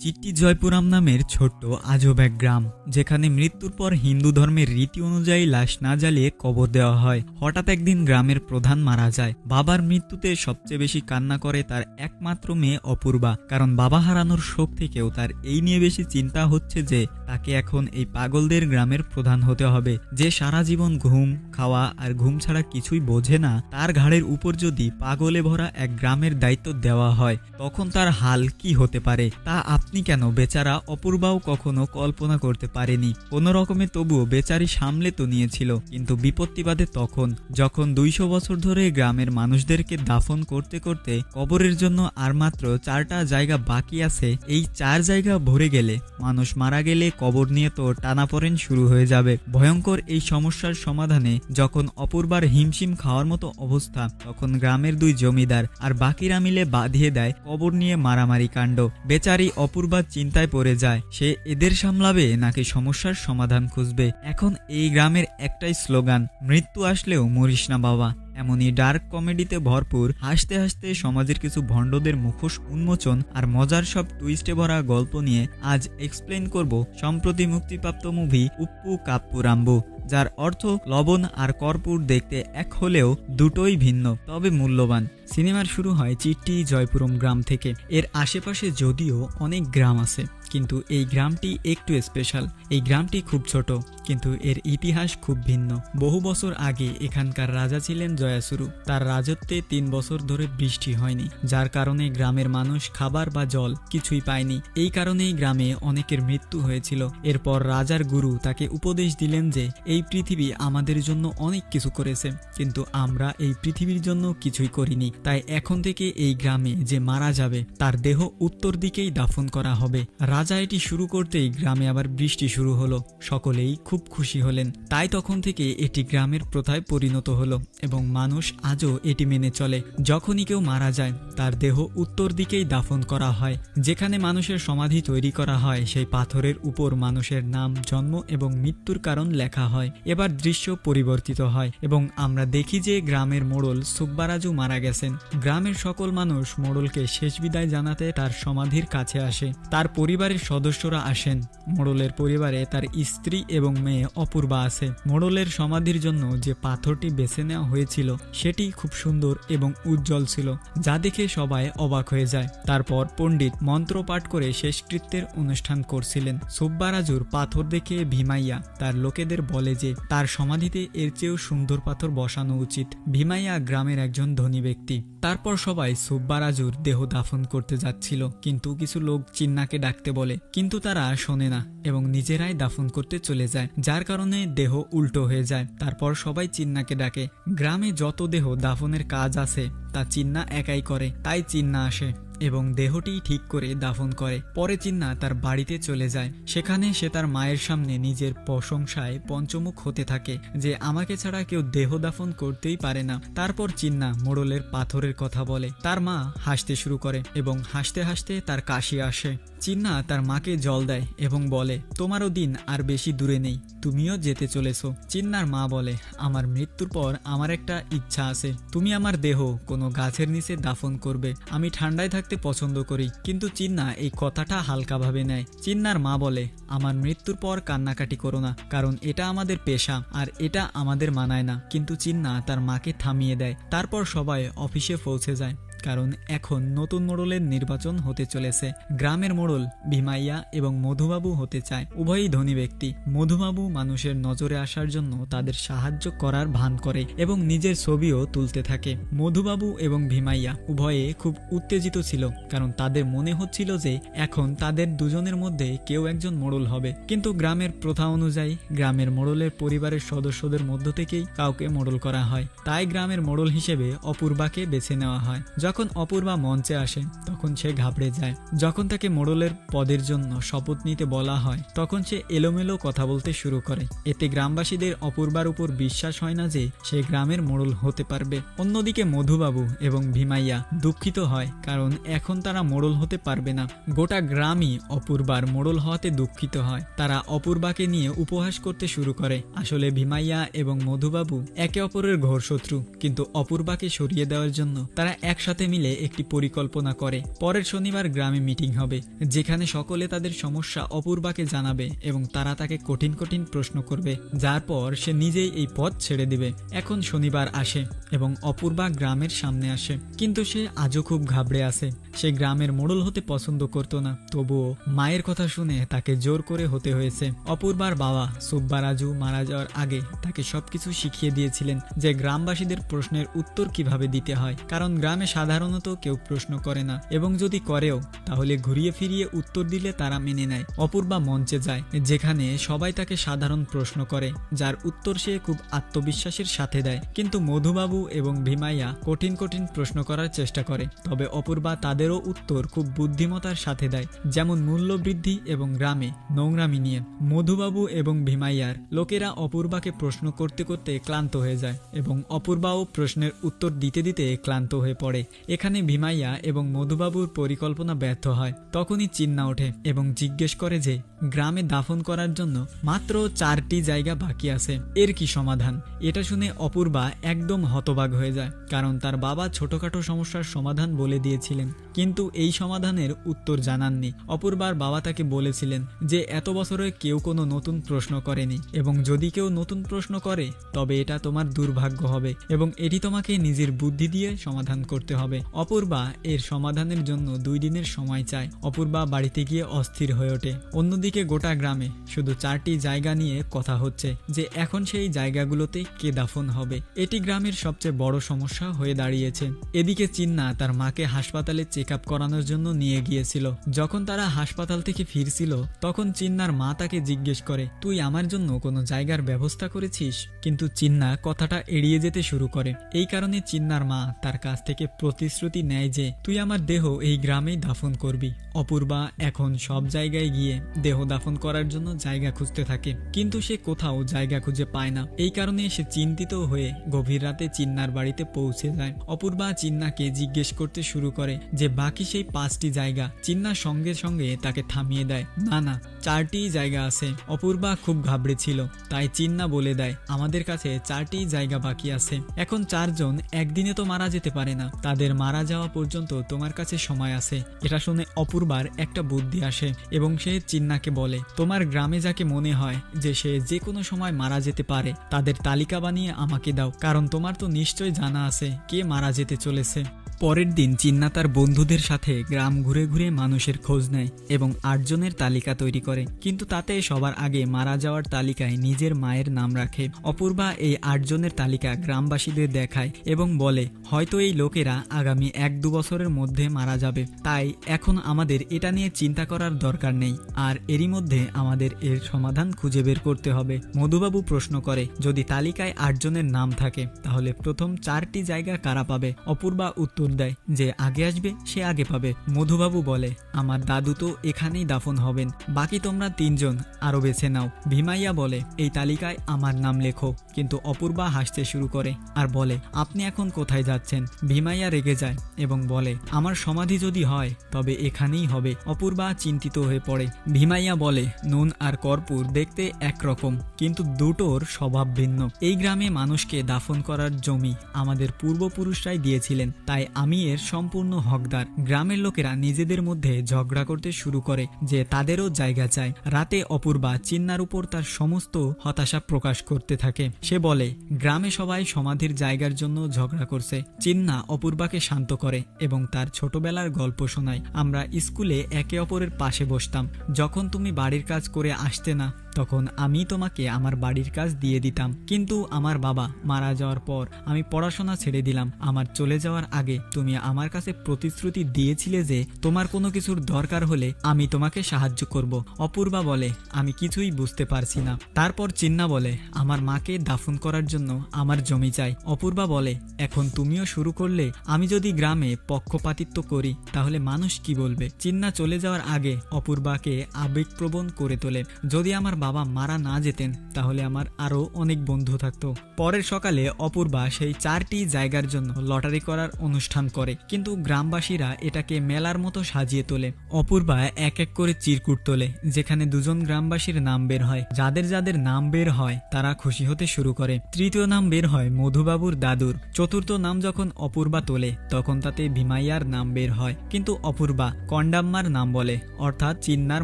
চিট্টি জয়পুরাম নামের ছোট্ট আজব এক গ্রাম, যেখানে মৃত্যুর পর হিন্দু ধর্মের রীতি অনুযায়ী লাশ না জ্বালিয়ে কবর দেওয়া হয়। হঠাৎ একদিন গ্রামের প্রধান মারা যায়। বাবার মৃত্যুতে সবচেয়ে বেশি কান্না করে তার একমাত্র মেয়ে অপূর্বা, কারণ বাবা হারানোর শোক থেকেও তার এই নিয়ে বেশি চিন্তা হচ্ছে যে তাকে এখন এই পাগলদের গ্রামের প্রধান হতে হবে। যে সারা জীবন ঘুম, খাওয়া আর ঘুম ছাড়া কিছুই বোঝে না, তার ঘাড়ের উপর যদি পাগলে ভরা এক গ্রামের দায়িত্ব দেওয়া হয়, তখন তার হাল কি হতে পারে, তা আপনি কেন বেচারা অপূর্বাও কখনো কল্পনা করতে পারেনি? কোনো রকমে তবুও বেচারি সামলে তো নিয়েছিল। কিন্তু বিপত্তি বাদে তখন, যখন দুইশো বছর ধরে গ্রামের মানুষদেরকে দাফন করতে করতে কবরের জন্য আর মাত্র চারটা জায়গা বাকি আছে, এই চার জায়গা ভরে গেলে মানুষ মারা গেলে কবর নিয়ে তো টানাপোড়েন শুরু হয়ে যাবে। ভয়ঙ্কর এই সমস্যার সমাধানে যখন অপূর্বার হিমশিম খাওয়ার মতো অবস্থা, তখন গ্রামের দুই জমিদার আর বাকিরা মিলে বাঁধিয়ে দেয় কবর নিয়ে মারামারি কাণ্ড। বেচারি অপূর্বা চিন্তায় পড়ে যায়। সে এদের সামলাবে নাকি সমস্যার সমাধান খুঁজবে? এখন এই গ্রামের একটাই স্লোগান, মৃত্যু আসলেও মরিস না বাবা। এমনই ডার্ক কমেডিতে ভরপুর, হাসতে হাসতে সমাজের কিছু ভণ্ডদের মুখোশ উন্মোচন আর মজার সব টুইস্টে ভরা গল্প নিয়ে আজ এক্সপ্লেন করব সম্প্রতি মুক্তিপ্রাপ্ত মুভি উপ্পু কাপ্পুরাম্বু যার অর্থ লবণ আর কর্পূর দেখতে এক হলেও দুটোই ভিন্ন, তবে মূল্যবান। সিনেমার শুরু হয় চিট্টি জয়পুরম গ্রাম থেকে। এর আশেপাশে যদিও অনেক গ্রাম আছে। কিন্তু এই গ্রামটি একটু স্পেশাল এই গ্রামটি খুব ছোট, কিন্তু এর ইতিহাস খুব ভিন্ন। বহু বছর আগে এখানকার রাজা ছিলেন জয়াসুরু। তার রাজত্বে তিন বছর ধরে বৃষ্টি হয়নি, যার কারণে গ্রামের মানুষ খাবার বা জল কিছুই পায়নি। এই কারণেই গ্রামে অনেকের মৃত্যু হয়েছিল। এরপর রাজার গুরু তাকে উপদেশ দিলেন যে, এই পৃথিবী আমাদের জন্য অনেক কিছু করেছে, কিন্তু আমরা এই পৃথিবীর জন্য কিছুই করিনি। তাই এখন থেকে এই গ্রামে যে মারা যাবে, তার দেহ উত্তর দিকেই দাফন করা হবে। রাজা এটি শুরু করতেই গ্রামে আবার বৃষ্টি শুরু হলো। সকলেই খুব খুশি হলেন। তাই তখন থেকে এটি গ্রামের প্রথায় পরিণত হলো এবং মানুষ আজও এটি মেনে চলে, যখনই কেউ মারা যায়। তার দেহ উত্তর দিকেই দাফন করা হয়, যেখানে মানুষের সমাধি তৈরি করা হয়। সেই পাথরের উপর মানুষের নাম, জন্ম এবং মৃত্যুর কারণ লেখা হয়। এবার দৃশ্য পরিবর্তিত হয় এবং আমরা দেখি যে গ্রামের মোড়ল সুব্বারাজু মারা গেছেন। গ্রামের সকল মানুষ মোড়লকে শেষ বিদায় জানাতে তার সমাধির কাছে আসে। তার পরিবারের সদস্যরা আসেন। মোড়লের পরিবারে তার স্ত্রী এবং মেয়ে অপূর্বা আছে। মোড়লের সমাধির জন্য যে পাথরটি বেছে নেওয়া হয়েছিল, সেটি খুব সুন্দর এবং উজ্জ্বল ছিল। যা দেখে সবাই অবাক হয়ে যায়। তারপর পণ্ডিত মন্ত্র পাঠ করে শেষকৃত্যের অনুষ্ঠান করছিলেন। সুব্বারাজুর পাথর দেখে ভীমাইয়া তার লোকেদের বলে যে, তার সমাধিতে এর চেয়েও সুন্দর পাথর বসানো উচিত। ভীমাইয়া গ্রামের একজন ধনী ব্যক্তি। তারপর সবাই সুব্বারাজুর দেহ দাফন করতে যাচ্ছিল। কিন্তু কিছু লোক চিন্নাকে ডাকতে বলে, কিন্তু তারা শোনে না এবং নিজেরাই দাফন করতে চলে যায়, যার কারণে দেহ উল্টো হয়ে যায়। তারপর সবাই চিন্নাকে ডাকে, গ্রামে যত দেহ দাফনের কাজ আছে তা চিন্না একাই করে, তাই চিন্না আসে এবং দেহটি ঠিক করে দাফন করে। পরে চিন্না তার বাড়িতে চলে যায়। সেখানে সে তার মায়ের সামনে নিজের প্রশংসায় পঞ্চমুখ হতে থাকে যে, আমাকে ছাড়া কেউ দেহ দাফন করতেই পারে না। তারপর চিন্না মোড়লের পাথরের কথা বলে। তার মা হাসতে শুরু করে এবং হাসতে হাসতে তার কাশি আসে। চিন্না তার মাকে জল দেয় এবং বলে, তোমারও দিন আর বেশি দূরে নেই, তুমিও যেতে চলেছো। চিন্নার মা বলে, আমার মৃত্যুর পর আমার একটা ইচ্ছা আছে। তুমি আমার দেহ কোনো গাছের নিচে দাফন করবে। আমি ঠান্ডায় থাকতে পছন্দ করি, কিন্তু চিন্না এই কথাটা হালকাভাবে নেয়। চিন্নার মা বলে, আমার মৃত্যুর পর কান্নাকাটি করো না, কারণ এটা আমাদের পেশা আর এটা আমাদের মানায় না। কিন্তু চিন্না তার মাকে থামিয়ে দেয়। তারপর সবাই অফিসে পৌঁছে যায়। কারণ এখন নতুন মোড়লের নির্বাচন হতে চলেছে। গ্রামের মোড়ল ভীমাইয়া এবং মধুবাবু হতে চায় উভয়ই ধনী ব্যক্তি। মধুবাবু মানুষের নজরে আসার জন্য তাদের সাহায্য করার ভান করে এবং নিজের ছবিও তুলতে থাকে। মধুবাবু এবং ভীমাইয়া উভয়ে খুব উত্তেজিত ছিল, কারণ তাদের মনে হচ্ছিল যে এখন তাদের দুজনের মধ্যে কেউ একজন মোড়ল হবে। কিন্তু গ্রামের প্রথা অনুযায়ী গ্রামের মোড়লের পরিবারের সদস্যদের মধ্য থেকেই কাউকে মোড়ল করা হয়। তাই গ্রামের মোড়ল হিসেবে অপূর্বাকে বেছে নেওয়া হয়। যখন অপূর্বা মঞ্চে আসে, তখন সে ঘাবড়ে যায়। যখন তাকে মোড়লের পদের জন্য শপথ নিতে বলা হয়, তখন সে এলোমেলো কথা বলতে শুরু করে। এতে গ্রামবাসীদের অপূর্বার উপর বিশ্বাস হয় না যে, সে গ্রামের মোড়ল হতে পারবে। অন্যদিকে মধুবাবু এবং ভীমাইয়া দুঃখিত হয়, কারণ এখন তারা মোড়ল হতে পারবে না। গোটা গ্রামই অপূর্বার মোড়ল হওয়াতে দুঃখিত হয়। তারা অপূর্বাকে নিয়ে উপহাস করতে শুরু করে। আসলে ভীমাইয়া এবং মধুবাবু একে অপরের ঘোর শত্রু কিন্তু অপূর্বাকে সরিয়ে দেওয়ার জন্য তারা একসাথে একসাথে মিলে একটি পরিকল্পনা করে। পরের শনিবার গ্রামে মিটিং হবে, যেখানে সকলে তাদের সমস্যা অপূর্বাকে জানাবে এবং তারা তাকে কঠিন কঠিন প্রশ্ন করবে, যার পর সে নিজেই এই পথ ছেড়ে দিবে। এখন শনিবার আসে এবং অপূর্বা গ্রামের সামনে আসে। কিন্তু সে আজও খুব ঘাবড়ে আছে। সে গ্রামের মোড়ল হতে পছন্দ করতো না। তবুও মায়ের কথা শুনে তাকে জোর করে হতে হয়েছে। অপূর্বার বাবা সুব্বারাজু মারা যাওয়ার আগে তাকে সবকিছু শিখিয়ে দিয়েছিলেন যে গ্রামবাসীদের প্রশ্নের উত্তর কীভাবে দিতে হয়। কারণ গ্রামে সাধারণত কেউ প্রশ্ন করে না। এবং যদি করেও, তাহলে ঘুরিয়ে ফিরিয়ে উত্তর দিলে তারা মেনে নেয়। অপূর্বা মঞ্চে যায়, যেখানে সবাই তাকে সাধারণ প্রশ্ন করে, যার উত্তর সে খুব আত্মবিশ্বাসের সাথে দেয়। কিন্তু মধুবাবু এবং ভীমাইয়া কঠিন কঠিন প্রশ্ন করার চেষ্টা করে, তবে অপূর্বা তাদেরও উত্তর খুব বুদ্ধিমতার সাথে দেয়, যেমন মূল্য বৃদ্ধি এবং গ্রামে নোংরামি নিয়ে। মধুবাবু এবং ভীমাইয়ার লোকেরা অপূর্বাকে প্রশ্ন করতে করতে ক্লান্ত হয়ে যায়, এবং অপূর্বাও প্রশ্নের উত্তর দিতে দিতে ক্লান্ত হয়ে পড়ে। এখানে ভীমাইয়া এবং মধুবাবুর পরিকল্পনা ব্যর্থ হয়, তখনই চিন্না ওঠে এবং জিজ্ঞেস করে যে, গ্রামে দাফন করার জন্য মাত্র চারটি জায়গা বাকি আছে, এর কি সমাধান? এটা শুনে অপূর্বা একদম হতবাক হয়ে যায়, কারণ তার বাবা ছোটখাটো সমস্যার সমাধান বলে দিয়েছিলেন, কিন্তু এই সমাধানের উত্তর জানাননি। অপূর্বার বাবা তাকে বলেছিলেন যে, এত বছরে কেউ কোনো নতুন প্রশ্ন করেনি এবং যদি কেউ নতুন প্রশ্ন করে, তবে এটা তোমার দুর্ভাগ্য হবে এবং এটি তোমাকে নিজের বুদ্ধি দিয়ে সমাধান করতে হবে। অপূর্বা এর সমাধানের জন্য দুই দিনের সময় চায়। অপূর্বা বাড়িতে গিয়ে অস্থির হয়ে ওঠে। অন্যদিকে গোটা গ্রামে শুধু চারটি জায়গা নিয়ে কথা হচ্ছে যে এখন সেই জায়গাগুলোতে কে দাফন হবে। এটি গ্রামের সবচেয়ে বড় সমস্যা হয়ে দাঁড়িয়েছে। এদিকে চিন্না তার মাকে হাসপাতালে চেক আপ করানোর জন্য নিয়ে গিয়েছিল। যখন তারা হাসপাতাল থেকে ফিরছিল, তখন চিন্নার মা তাকে জিজ্ঞেস করে, তুই আমার জন্য কোনো জায়গার ব্যবস্থা করেছিস? কিন্তু চিন্না কথাটা এড়িয়ে যেতে শুরু করে। এই কারণে চিন্নার মা তার কাছ থেকে প্রতিশ্রুতি নেয় যে, তুই আমার দেহ এই গ্রামেই দাফন করবি। অপূর্বা এখন সব জায়গায় গিয়ে দেহ দাফন করার জন্য জায়গা খুঁজতে থাকে। কিন্তু সে কোথাও জায়গা খুঁজে পায় না। এই কারণে সে চিন্তিত হয়ে গভীর রাতে চিন্নার বাড়িতে পৌঁছে যায়। অপূর্বা চিন্নাকে জিজ্ঞেস করতে শুরু করে যে, বাকি সেই পাঁচটি জায়গা? চিন্না সঙ্গে সঙ্গে তাকে থামিয়ে দেয়। না না, চারটি জায়গা আছে। অপূর্বা খুব ঘাবড়ে ছিল। তাই চিন্না বলে দেয়, আমাদের কাছে চারটি জায়গা বাকি আছে। এখন চারজন একদিনে তো মারা যেতে পারে না। তাদের মারা যাওয়া পর্যন্ত তোমার কাছে সময় আছে। এটা শুনে অপূর্বার একটা বুদ্ধি আসে এবং সে চিন্নাকে বলে, তোমার গ্রামে যাকে মনে হয় যে সে যে কোনো সময় মারা যেতে পারে, তাদের তালিকা বানিয়ে আমাকে দাও, কারণ তোমার তো নিশ্চয় জানা আছে কে মারা যেতে চলেছে। পরের দিন চিন্না তার বন্ধুদের সাথে গ্রাম ঘুরে ঘুরে মানুষের খোঁজ নেয় এবং আটজনের তালিকা তৈরি করে। কিন্তু তাতে সবার আগে মারা যাওয়ার তালিকায় নিজের মায়ের নাম রাখে। অপূর্বা এই আটজনের তালিকা গ্রামবাসীদের দেখায় এবং বলে, হয়তো এই লোকেরা আগামী এক দু বছরের মধ্যে মারা যাবে। তাই এখন আমাদের এটা নিয়ে চিন্তা করার দরকার নেই। আর এরই মধ্যে আমাদের এর সমাধান খুঁজে বের করতে হবে। মধুবাবু প্রশ্ন করে, যদি তালিকায় আটজনের নাম থাকে, তাহলে প্রথম চারটি জায়গা কারা পাবে? অপূর্বা উত্তর দেয় যে আগে আসবে, সে আগে পাবে। মধুবাবু বলে, আমার দাদু তো এখানেই দাফন হবেন, বাকি তোমরা তিনজন আরও বেছে নাও। ভীমাইয়া বলে, এই তালিকায় আমার নাম লেখো। কিন্তু অপূর্বা হাসতে শুরু করে আর বলে, আপনি এখন কোথায় যাচ্ছেন? ভীমাইয়া রেগে যায় এবং বলে, আমার সমাধি যদি হয়, তবে এখানেই হবে। অপূর্বা চিন্তিত হয়ে পড়ে। ভীমাইয়া বলে, নুন আর কর্পূর দেখতে একরকম, কিন্তু দুটোর স্বভাব ভিন্ন। এই গ্রামে মানুষকে দাফন করার জমি আমাদের পূর্বপুরুষরাই দিয়েছিলেন, তাই আমি এর সম্পূর্ণ হকদার। গ্রামের লোকেরা নিজেদের মধ্যে ঝগড়া করতে শুরু করে যে তাদেরও জায়গা চায় রাতে অপূর্বা চিন্নার উপর তার সমস্ত হতাশা প্রকাশ করতে থাকে। সে বলে, গ্রামে সবাই সমাধির জায়গার জন্য ঝগড়া করছে। চিন্না অপূর্বাকে শান্ত করে এবং তার ছোটবেলার গল্প শোনায়। আমরা স্কুলে একে অপরের পাশে বসতাম। যখন তুমি বাড়ির কাজ করে আসতে না তখন আমি তোমাকে আমার বাড়ির কাজ দিয়ে দিতাম। কিন্তু আমার বাবা মারা যাওয়ার পর আমি পড়াশোনা ছেড়ে দিলাম। আমার চলে যাওয়ার আগে তুমি আমার কাছে প্রতিশ্রুতি দিয়েছিলে যে তোমার কোনো কিছুর দরকার হলে আমি তোমাকে সাহায্য করব। অপূর্বা বলে, আমি কিছুই বুঝতে পারছি না। তারপর চিন্না বলে, আমার মাকে দাফন করার জন্য আমার জমি চাই। অপূর্বা বলে, এখন তুমিও শুরু করলে আমি যদি গ্রামে পক্ষপাতিত্ব করি, তাহলে মানুষ কি বলবে? চিন্না চলে যাওয়ার আগে অপূর্বাকে আবেগপ্রবণ করে তোলে। যদি আমার বাবা মারা না যেতেন, তাহলে আমার আরও অনেক বন্ধু থাকতো। পরের সকালে অপূর্বা সেই চারটি জায়গার জন্য লটারি করার অনুষ্ঠান করে, কিন্তু গ্রামবাসীরা এটাকে মেলার মতো সাজিয়ে তোলে। অপূর্বা এক এক করে চিরকুট তোলে, যেখানে দুজন গ্রামবাসীর নাম বের হয়। যাদের যাদের নাম বের হয়, তারা খুশি হতে শুরু করে। তৃতীয় নাম বের হয় মধুবাবুর দাদুর। চতুর্থ নাম যখন অপূর্বা তোলে, তখন তাতে ভীমাইয়ার নাম বের হয়। কিন্তু অপূর্বা কন্ডাম্মার নাম বলে, অর্থাৎ চিন্নার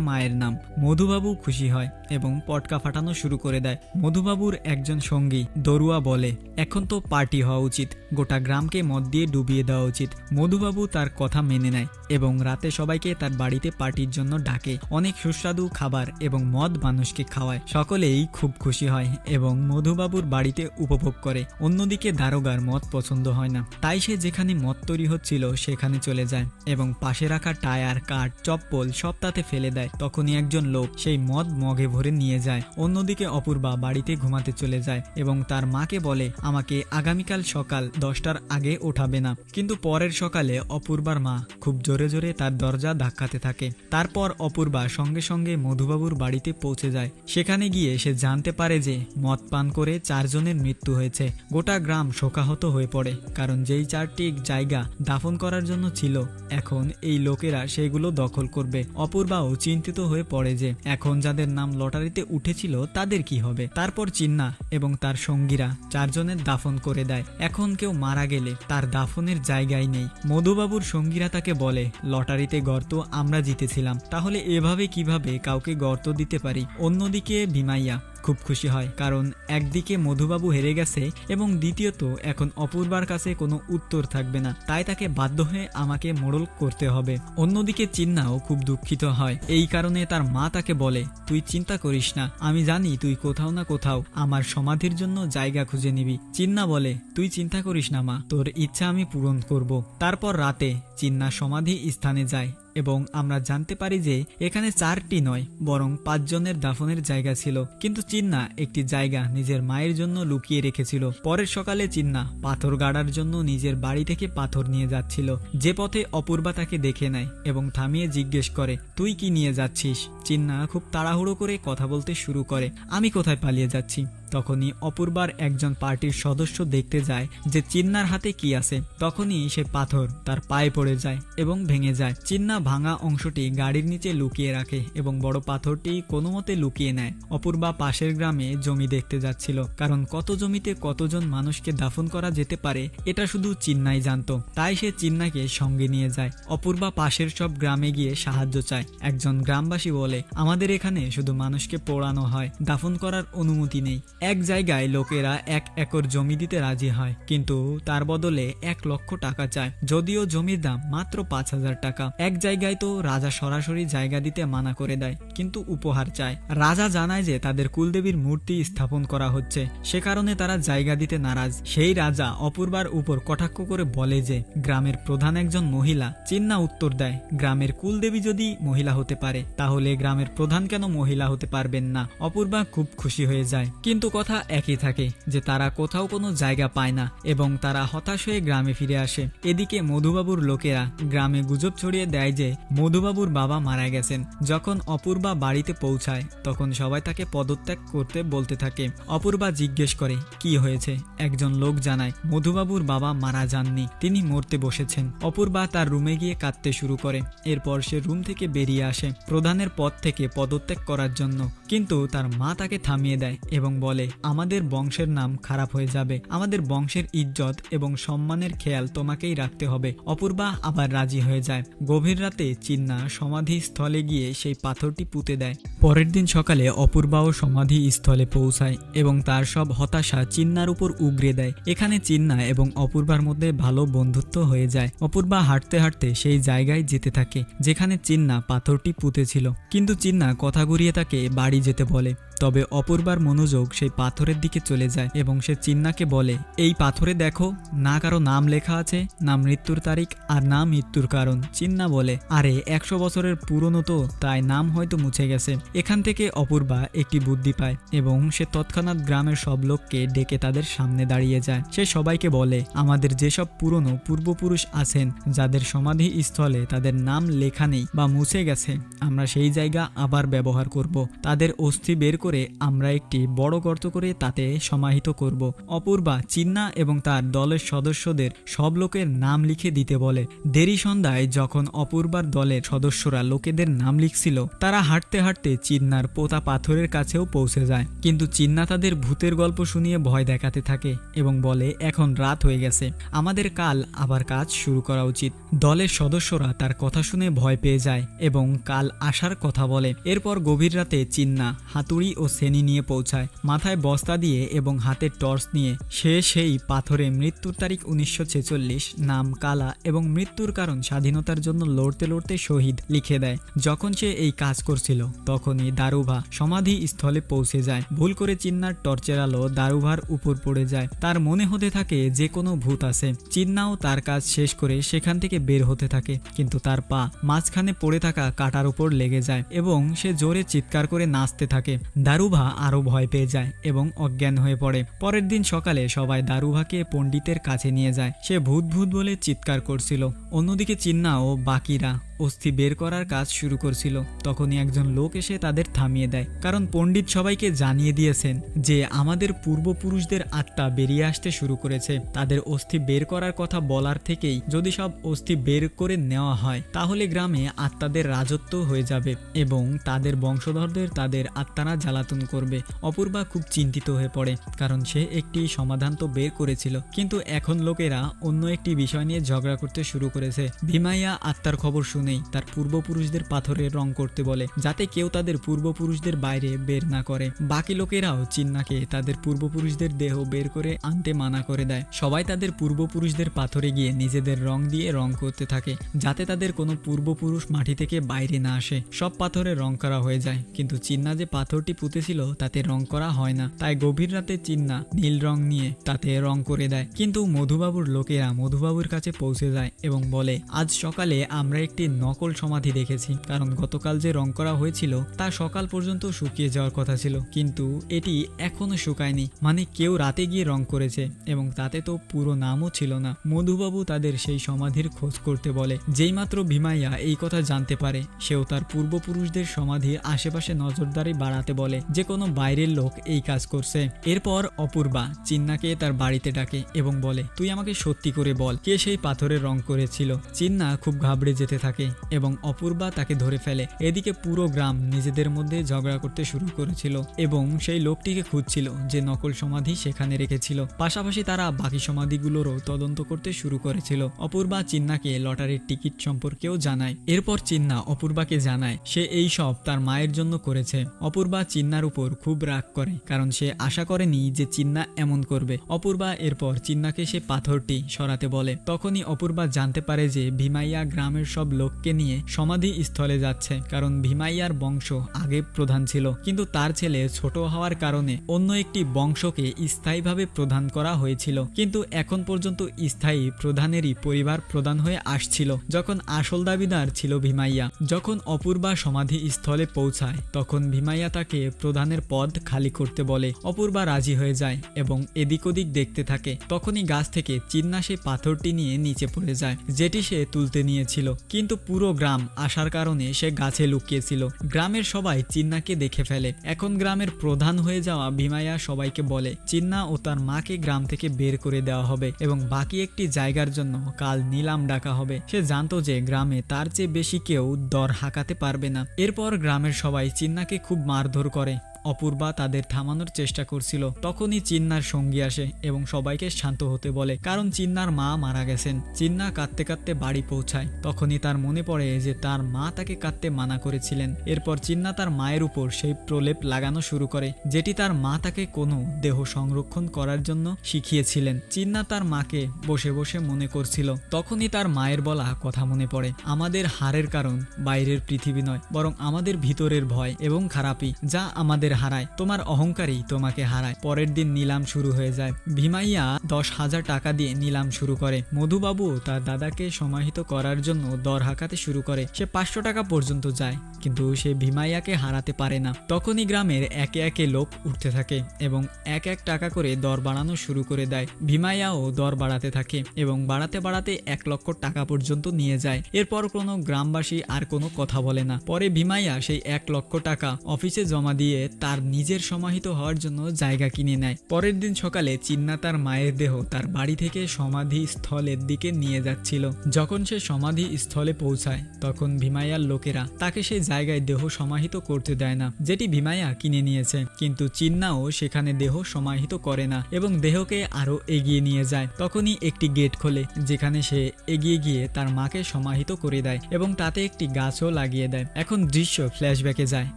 মায়ের নাম। মধুবাবু খুশি হয়। এবং পটকা ফাটানো শুরু করে দেয়। মধুবাবুর একজন সঙ্গী দরুয়া বলে, এখন তো পার্টি হওয়া উচিত। গোটা গ্রামকে মদ দিয়ে ডুবিয়ে দেওয়া উচিত। মধুবাবু তার কথা মেনে নেয় এবং রাতে সবাইকে তার বাড়িতে পার্টির জন্য ডাকে। অনেক সুস্বাদু খাবার এবং মদ মানুষকে খাওয়ায়। সকলেই খুব খুশি হয় এবং মধুবাবুর বাড়িতে উপভোগ করে। অন্যদিকে দারোগার মদ পছন্দ হয় না। তাই সে যেখানে মদ তৈরি হচ্ছিল সেখানে চলে যায় এবং পাশে রাখা টায়ার, কাঠ, চপ্পল সব তাতে ফেলে দেয়। তখনই একজন লোক সেই মদ মগে ভরে নিয়ে যায়। অন্যদিকে অপূর্বা বাড়িতে ঘুমাতে চলে যায় এবং তার মাকে বলে, আমাকে আগামীকাল সকাল দশটার আগে ওঠাবে না। কিন্তু পরের সকালে অপূর্বার মা খুব জোরে জোরে তার দরজা ধাক্কাতে থাকে। তারপর অপূর্বা সঙ্গে সঙ্গে মধুবাবুর বাড়িতে পৌঁছে যায়। সেখানে গিয়ে সে জানতে পারে যে মদ পান করে চারজনের মৃত্যু হয়েছে। গোটা গ্রাম শোকাহত হয়ে পড়ে, কারণ যেই চারটি জায়গা দাফন করার জন্য ছিল, এখন এই লোকেরা সেগুলো দখল করবে। অপূর্বাও চিন্তিত হয়ে পড়ে যে, এখন যাদের নাম লটারিতে উঠেছিল তাদের কি হবে? তারপর চিন্না এবং তার সঙ্গীরা চারজনের দাফন করে দেয়। এখন কেউ মারা গেলে তার দাফনের জায়গায় নেই। মধুবাবুর সঙ্গীরা তাকে বলে, লটারিতে গর্ত আমরা জিতেছিলাম। তাহলে এভাবে কীভাবে কাউকে গর্ত দিতে পারি? অন্যদিকে ভীমাইয়া খুব খুশি হয়, কারণ একদিকে মধুবাবু হেরে গেছে এবং দ্বিতীয়ত এখন অপূর্বার কাছে কোনো উত্তর থাকবে না। তাই তাকে বাধ্য হয়ে আমাকে মোড়ল করতে হবে। অন্যদিকে চিন্নাও খুব দুঃখিত হয়। এই কারণে তার মা তাকে বলে, তুই চিন্তা করিস না, আমি জানি তুই কোথাও না কোথাও আমার সমাধির জন্য জায়গা খুঁজে নিবি। চিন্না বলে, তুই চিন্তা করিস না মা, তোর ইচ্ছা আমি পূরণ করব। তারপর রাতে চিন্না সমাধি স্থানে যায়। এবং আমরা জানতে পারি যে এখানে চারটি নয়, বরং পাঁচজনের দাফনের জায়গা ছিল। কিন্তু চিন্না একটি জায়গা নিজের মায়ের জন্য লুকিয়ে রেখেছিল। পরের সকালে চিন্না পাথর গাড়ার জন্য নিজের বাড়ি থেকে পাথর নিয়ে যাচ্ছিল। যে পথে অপূর্বা তাকে দেখে নেয় এবং থামিয়ে জিজ্ঞেস করে, তুই কি নিয়ে যাচ্ছিস? চিন্না খুব তাড়াহুড়ো করে কথা বলতে শুরু করে, আমি কোথায় পালিয়ে যাচ্ছি? তখনই অপূর্বার একজন পার্টির সদস্য দেখতে যায় যে চিন্নার হাতে কি আছে। তখনই সে পাথর তার পায়ে পড়ে যায় এবং ভেঙে যায়। চিন্না ভাঙা অংশটি গাড়ির নিচে লুকিয়ে রাখে এবং বড় পাথরটি কোনো মতে লুকিয়ে নেয়। অপূর্বা পাশের গ্রামে জমি দেখতে যাচ্ছিল, কারণ কত জমিতে কতজন মানুষকে দাফন করা যেতে পারে, এটা শুধু চিন্নাই জানতো। তাই সে চিন্নাকে সঙ্গে নিয়ে যায়। অপূর্বা পাশের সব গ্রামে গিয়ে সাহায্য চায়। একজন গ্রামবাসী বলে, আমাদের এখানে শুধু মানুষকে পোড়ানো হয়, দাফন করার অনুমতি নেই। এক জায়গায় লোকেরা এক একর জমি দিতে রাজি হয়, কিন্তু তার বদলে এক লক্ষ টাকা চায়। যদিও জমির দাম মাত্র পাঁচ হাজার টাকা। এক জায়গায় তো রাজা সরাসরি জায়গা দিতে মানা করে দেয়, কিন্তু উপহার চায়। রাজা জানায় যে তাদের কুলদেবীর মূর্তি স্থাপন করা হচ্ছে। সে কারণে তারা জায়গা দিতে নারাজ। সেই রাজা অপূর্বার উপর কটাক্ষ করে বলে যে, গ্রামের প্রধান একজন মহিলা চিন্না উত্তর দেয়, গ্রামের কুলদেবী যদি মহিলা হতে পারে, তাহলে গ্রামের প্রধান কেন মহিলা হতে পারবেন না? অপূর্বা খুব খুশি হয়ে যায়। কিন্তু কথা একই থাকে, যে তারা কোথাও কোনো জায়গা পায় না এবং তারা হতাশ হয়ে গ্রামে ফিরে আসে। এদিকে মধুবাবুর লোকেরা গ্রামে গুজব ছড়িয়ে দেয় যে, মধুবাবুর বাবা মারা গেছেন। যখন অপূর্বা বাড়িতে পৌঁছায়, তখন সবাই তাকে পদত্যাগ করতে বলতে থাকে। অপূর্বা জিজ্ঞেস করে, কি হয়েছে? একজন লোক জানায়, মধুবাবুর বাবা মারা যাননি, তিনি মরতে বসেছেন। অপূর্বা তার রুমে গিয়ে কাঁদতে শুরু করে। এরপর সে রুম থেকে বেরিয়ে আসে, প্রধানের পদ থেকে পদত্যাগ করার জন্য। কিন্তু তার মা তাকে থামিয়ে দেয় এবং বলে আমাদের বংশের নাম খারাপ হয়ে যাবে। আমাদের বংশের ইজ্জত এবং সম্মানের খেয়াল তোমাকেই রাখতে হবে। অপূর্বা আবার রাজি হয়ে যায়। গভীর রাতে চিন্না সমাধি স্থলে গিয়ে সেই পাথরটি পুঁতে দেয়। পরের দিন সকালে অপূর্বাও সমাধি স্থলে পৌঁছায় এবং তার সব হতাশা চিন্নার উপর উগরে দেয়। এখানে চিন্না এবং অপূর্বার মধ্যে ভালো বন্ধুত্ব হয়ে যায়। অপূর্বা হাঁটতে হাঁটতে সেই জায়গায় যেতে থাকে, যেখানে চিন্না পাথরটি পুঁতেছিল। কিন্তু চিন্না কথা ঘুরিয়ে তাকে বাড়ি যেতে বলে। তবে অপূর্বার মনোযোগ সেই পাথরের দিকে চলে যায় এবং সে চিন্নাকে বলে, এই পাথরে দেখো, না কারও নাম লেখা আছে, না মৃত্যুর তারিখ আর না মৃত্যুর কারণ। চিন্না বলে, আরে, একশো বছরের পুরনো তো, তাই নাম হয়তো মুছে গেছে। এখান থেকে অপূর্বা একটি বুদ্ধি পায় এবং সে তৎক্ষণাৎ গ্রামের সব লোককে ডেকে তাদের সামনে দাঁড়িয়ে যায়। সে সবাইকে বলে, আমাদের যেসব পুরনো পূর্বপুরুষ আছেন, যাদের সমাধি স্থলে তাদের নাম লেখা নেই বা মুছে গেছে, আমরা সেই জায়গা আবার ব্যবহার করব। তাদের অস্থি বের করে করে আমরা একটি বড় গর্ত করে তাতে সমাহিত করব। অপূর্বা চিন্না এবং তার দলের সদস্যদের সব লোকের নাম লিখে দিতে বলে। দেরি সন্ধ্যায় যখন অপূর্বার দলের সদস্যরা লোকেদের নাম লিখছিল, তারা হাঁটতে হাঁটতে চিন্নার পোতা পাথরের কাছেও পৌঁছে যায়। কিন্তু চিন্না তাদের ভূতের গল্প শুনিয়ে ভয় দেখাতে থাকে এবং বলে, এখন রাত হয়ে গেছে। আমাদের কাল আবার কাজ শুরু করা উচিত। দলের সদস্যরা তার কথা শুনে ভয় পেয়ে যায় এবং কাল আসার কথা বলে। এরপর গভীর রাতে চিন্না, হাতুড়ি সেনি নিয়ে পৌঁছায়। মাথায় বস্তা দিয়ে এবং হাতে টর্চ নিয়ে সে সেই পাথরে মৃত্যুর তারিখ উনিশশো ছেচল্লিশ, নাম কালা এবং মৃত্যুর কারণ স্বাধীনতার জন্য লড়তে লড়তে শহীদ লিখে দেয়। যখন সে এই কাজ করছিল, তখনই দারুভা সমাধি স্থলে পৌঁছে যায়। ভুল করে চিন্নার টর্চের আলো দারুভার উপর পড়ে যায়। তার মনে হতে থাকে যে কোনো ভূত আছে। চিন্নাও তার কাজ শেষ করে সেখান থেকে বের হতে থাকে, কিন্তু তার পা মাঝখানে পড়ে থাকা কাটার উপর লেগে যায় এবং সে জোরে চিৎকার করে নাচতে থাকে। দারুভা আরও ভয় পেয়ে যায় এবং অজ্ঞান হয়ে পড়ে। পরের দিন সকালে সবাই দারুভাকে পণ্ডিতের কাছে নিয়ে যায়। সে ভূত ভূত বলে চিৎকার করছিল। অন্যদিকে চিন্না ও বাকিরা অস্থি বের করার কাজ শুরু করছিল। তখনই একজন লোক এসে তাদের থামিয়ে দেয়। কারণ পণ্ডিত সবাইকে জানিয়ে দিয়েছেন যে, আমাদের পূর্বপুরুষদের আত্মা বেরিয়ে আসতে শুরু করেছে। তাদের অস্থি বের করার কথা বলার থেকেই যদি সব অস্থি বের করে নেওয়া হয়, তাহলে গ্রামে আত্মাদের রাজত্ব হয়ে যাবে এবং তাদের বংশধরদের তাদের আত্মারা জ্বালাতন করবে। অপূর্বা খুব চিন্তিত হয়ে পড়ে, কারণ সে একটি সমাধান তো বের করেছিল। কিন্তু এখন লোকেরা অন্য একটি বিষয় নিয়ে ঝগড়া করতে শুরু করেছে। ভীমাইয়া আত্মার খবর শুনেই তার পূর্বপুরুষদের পাথরের রং করতে বলে, যাতে কেউ তাদের পূর্বপুরুষদের বাইরে বের না করে। বাকি লোকেরাও চিন্নাকে তাদের পূর্বপুরুষদের দেহ বের করে আনতে মানা করে দেয়। সবাই তাদের পূর্বপুরুষদের পাথরে গিয়ে নিজেদের রং দিয়ে রং করতে থাকে, যাতে তাদের কোনো পূর্বপুরুষ মাটি থেকে বাইরে না আসে। সব পাথরে রং করা হয়ে যায়, কিন্তু চিন্না যে পাথরটি পুঁতেছিল, তাতে রং করা হয় না। তাই গভীর রাতে চিন্না নীল রং নিয়ে তাতে রং করে দেয়। কিন্তু মধুবাবুর লোকেরা মধুবাবুর কাছে পৌঁছে যায় এবং বলে, আজ সকালে আমরা একটি নকল সমাধি দেখেছি, কারণ গতকাল যে রং করা হয়েছিল তা সকাল পর্যন্ত শুকিয়ে যাওয়ার কথা ছিল, কিন্তু এটি এখনও শুকায়নি। মানে কেউ রাতে গিয়ে রং করেছে, এবং তাতে তো পুরো নামও ছিল না। মধুবাবু তাদের সেই সমাধির খোঁজ করতে বলে, যেইমাত্র ভীমাইয়া এই কথা জানতে পারে, সেও তার পূর্বপুরুষদের সমাধির আশেপাশে নজরদারি বাড়াতে বলে, যে কোনো বাইরের লোক এই কাজ করছে। এরপর অপূর্বা চিন্নাকে তার বাড়িতে ডাকে এবং বলে, তুই আমাকে সত্যি করে বল, কে সেই পাথরের রং করেছিল? চিন্না খুব ঘাবড়ে যেতে থাকে। এবং অপূর্বা তাকে ধরে ফেলে। এদিকে পুরো গ্রাম নিজেদের মধ্যে ঝগড়া করতে শুরু করেছিল এবং সেই লোকটিকে খুঁজছিল যে নকল সমাধি সেখানে রেখেছিল। পাশাপাশি তারা বাকি সমাধিগুলোরও তদন্ত করতে শুরু করেছিল। অপূর্বা চিন্নাকে লটারির টিকিট সম্পর্কেও জানায়। এরপর চিন্না অপূর্বাকে জানায়, সে এই সব তার মায়ের জন্য করেছে। অপূর্বা চিন্নার উপর খুব রাগ করে, কারণ সে আশা করেনি যে চিন্না এমন করবে। অপূর্বা এরপর চিন্নাকে সে পাথরটি সরাতে বলে। তখনই অপূর্বা জানতে পারে যে ভীমাইয়া গ্রামের সব লোককে নিয়ে সমাধি স্থলে যাচ্ছে, কারণ ভীমাইয়ার বংশ আগে প্রধান ছিল। কিন্তু তার ছেলে ছোট হওয়ার কারণে অন্য একটি বংশকে স্থায়ীভাবে প্রদান করা হয়েছিল। কিন্তু এখন পর্যন্ত স্থায়ী প্রধানেরই পরিবার প্রদান হয়ে আসছিল, যখন আসল দাবিদার ছিল ভীমাইয়া। যখন অপূর্বা সমাধি স্থলে পৌঁছায়, তখন ভীমাইয়া তাকে প্রধানের পদ খালি করতে বলে। অপূর্বা রাজি হয়ে যায় এবং এদিক ওদিক দেখতে থাকে। তখনই গাছ থেকে চিন্না সে পাথরটি নিয়ে নিচে পড়ে যায়, যেটি সে তুলতে নিয়েছিল। কিন্তু পুরো গ্রাম আসার কারণে সে গাছে লুকিয়েছিল। গ্রামের সবাই চিন্নাকে দেখে ফেলে। এখন গ্রামের প্রধান হয়ে যাওয়া ভীমাইয়া সবাইকে বলে, চিন্না ও তার মাকে গ্রাম থেকে বের করে দেওয়া হবে এবং বাকি একটি জায়গার জন্য কাল নিলাম ডাকা হবে। সে জানতো যে গ্রামে তার চেয়ে বেশি কেউ দর হাঁকাতে পারবে না। এরপর গ্রামের সবাই চিন্নাকে খুব মারধর করে। অপূর্বা তাদের থামানোর চেষ্টা করছিল। তখনই চিন্নার সঙ্গী আসে এবং সবাইকে শান্ত হতে বলে, কারণ চিন্নার মা মারা গেছেন। চিন্না কাঁদতে কাঁদতে বাড়ি পৌঁছায়। তখনই তার মনে পড়ে যে তার মা তাকে কাঁদতে মানা করেছিলেন। এরপর চিন্না তার মায়ের উপর সেই প্রলেপ লাগানো শুরু করে, যেটি তার মা তাকে কোনো দেহ সংরক্ষণ করার জন্য শিখিয়েছিলেন। চিন্না তার মাকে বসে বসে মনে করছিল। তখনই তার মায়ের বলা কথা মনে পড়ে, আমাদের হারের কারণ বাইরের পৃথিবী নয়, বরং আমাদের ভিতরের ভয় এবং খারাপি যা আমাদের হারায়, তোমার অহংকারই তোমাকে হারায়। পরের দিন নিলাম শুরু হয়ে যায়। ভীমাইয়া দশ হাজার টাকা দিয়ে নিলাম শুরু করে। মধুবাবু তার দাদাকে সমাহিত করার জন্য দর হাঁকাতে শুরু করে। সে পাঁচশো টাকা পর্যন্ত যায়, কিন্তু সে ভীমাইয়াকে হারাতে পারে না। তখনই গ্রামের একে একে লোক উঠতে থাকে এবং এক এক টাকা করে দর বাড়ানো শুরু করে দেয়। ভীমাইয়াও দর বাড়াতে থাকে এবং বাড়াতে বাড়াতে এক লক্ষ টাকা পর্যন্ত নিয়ে যায়। এরপর কোনো গ্রামবাসী আর কোনো কথা বলে না। পরে ভীমাইয়া সেই এক লক্ষ টাকা অফিসে জমা দিয়ে তার নিজের সমাহিত হওয়ার জন্য জায়গা কিনে নেয়। পরের দিন সকালে চিন্না তার মায়ের দেহ তার বাড়ি থেকে সমাধি স্থলের দিকে নিয়ে যাচ্ছিল। যখন সে সমাধি স্থলে পৌঁছায়, তখন ভীমাইয়ার লোকেরা তাকে সেই জায়গায় দেহ সমাহিত করতে দেয় না, যেটি ভীমাইয়া কিনে নিয়েছে। কিন্তু চিন্নাও সেখানে দেহ সমাহিত করে না এবং দেহকে আরও এগিয়ে নিয়ে যায়। তখনই একটি গেট খোলে, যেখানে সে এগিয়ে গিয়ে তার মাকে সমাহিত করে দেয় এবং তাতে একটি গাছও লাগিয়ে দেয়। এখন দৃশ্য ফ্ল্যাশব্যাকে যায়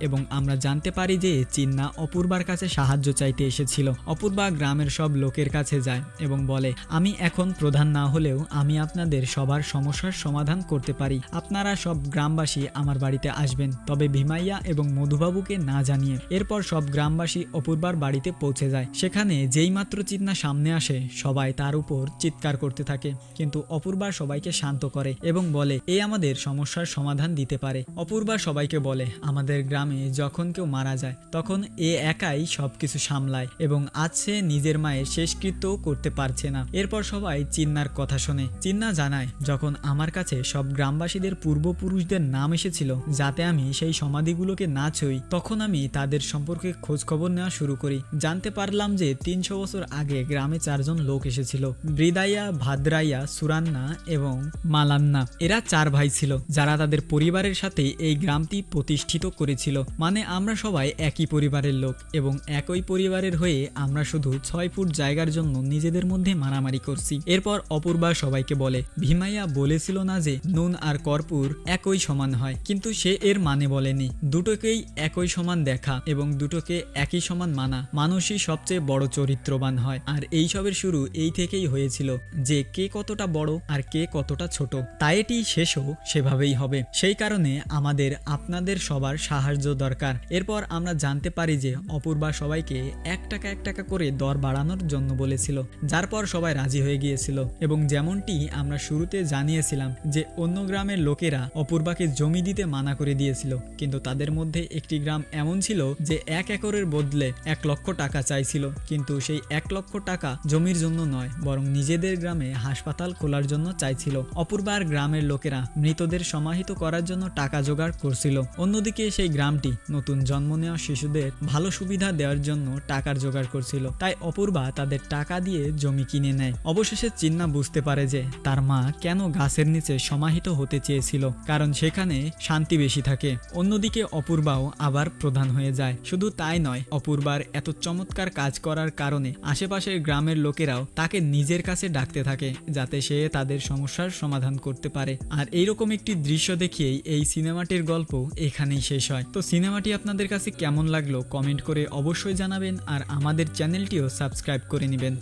এবং আমরা জানতে পারি যে চিন্না অপূর্বার কাছে সাহায্য চাইতে এসেছিল। অপূর্বা গ্রামের সব লোকের কাছে যায় এবং বলে, আমি এখন প্রধান না হলেও আমি আপনাদের সবার সমস্যার সমাধান করতে পারি। আপনারা সব গ্রামবাসী আমার বাড়িতে আসবেন। তবে ভীমাইয়া এবং মধুবাবুকে না জানিয়ে এরপর সব গ্রামবাসী অপূর্বার বাড়িতে পৌঁছে যায়। সেখানে যেই মাত্র চিন্না সামনে আসে, সবাই তার উপর চিৎকার করতে থাকে। কিন্তু অপূর্বা সবাইকে শান্ত করে এবং বলে, এ আমাদের সমস্যার সমাধান দিতে পারে। অপূর্বা সবাইকে বলে, আমাদের গ্রামে যখন কেউ মারা যায় তখন এ একাই সবকিছু সামলায় এবং সে নিজের মায়ের শেষকৃত্যও করতে পারছে না। এরপর সবাই চিন্নার কথা শোনে। চিন্না জানায়, যখন আমার কাছে সব গ্রামবাসীদের পূর্বপুরুষদের নাম এসেছিল, যাতে আমি সেই সমাধিগুলোকে না ছুঁই, তখন আমি তাদের সম্পর্কে খোঁজ খবর নেওয়া শুরু করি। জানতে পারলাম যে তিনশো বছর আগে গ্রামে চারজন লোক এসেছিল, বৃদাইয়া, ভাদ্রাইয়া, সুরান্না এবং মালান্না। এরা চার ভাই ছিল, যারা তাদের পরিবারের সাথে এই গ্রামটি প্রতিষ্ঠিত করেছিল। মানে আমরা সবাই একই পরিবারের লোক এবং একই পরিবারের হয়ে আমরা শুধু ছয় ফুট জায়গার জন্য নিজেদের মধ্যে মারামারি করছি। এরপর অপূর্বা সবাইকে বলে, ভীমাইয়া বলেছিল না যে নুন আর কর্পূর একই সমান হয়। কিন্তু সে এর মানে বলেনি। দুটোকেই একই সমান দেখা এবং দুটোকে একই সমান মানা মানুষই সবচেয়ে বড় চরিত্রবান হয়। আর এই সবের শুরু এই থেকেই হয়েছিল যে কে কতটা বড় আর কে কতটা ছোট। তাই এটি শেষও সেভাবেই হবে। সেই কারণে আমাদের আপনাদের সবার সাহায্য দরকার। এরপর আমরা জানতে পারি যে অপূর্বা সবাইকে এক টাকা এক টাকা করে দর বাড়ানোর জন্য বলেছিল, যার পর সবাই রাজি হয়ে গিয়েছিল। এবং যেমনটি আমরা শুরুতে জানিয়েছিলাম যে, অন্য গ্রামের লোকেরা অপূর্বাকে জমি দিতে মানা করে দিয়েছিল। কিন্তু তাদের মধ্যে একটি গ্রাম এমন ছিল যে, এক একরের বদলে এক লক্ষ টাকা চাইছিল। কিন্তু সেই এক লক্ষ টাকা জমির জন্য নয়, বরং নিজেদের গ্রামে হাসপাতাল খোলার জন্য চাইছিল। অপূর্বার গ্রামের লোকেরা মৃতদের সমাহিত করার জন্য টাকা জোগাড় করছিল। অন্যদিকে সেই গ্রামটি নতুন জন্ম নেওয়া শিশুদের ভালো সুবিধা দেওয়ার জন্য টাকার জোগাড় করছিল। তাই অপূর্বা তাদের টাকা দিয়ে জমি কিনে নেয়। অবশেষে চিন্না বুঝতে পারে যে তার মা কেন গাছের নিচে সমাহিত হতে চেয়েছিল, কারণ সেখানে শান্তি বেশি থাকে। অন্যদিকে অপূর্বাও আবার প্রধান হয়ে যায়। শুধু তাই নয়, অপূর্বার এত চমৎকার কাজ করার কারণে আশেপাশের গ্রামের লোকেরাও তাকে নিজের কাছে ডাকতে থাকে, যাতে সে তাদের সমস্যার সমাধান করতে পারে। আর এইরকম একটি দৃশ্য দেখিয়েই এই সিনেমাটির গল্প এখানেই শেষ হয়। তো সিনেমাটি আপনাদের কাছে কেমন লাগল কমেন্ট করে অবশ্যই জানাবেন আর আমাদের চ্যানেলটিও সাবস্ক্রাইব করে নেবেন।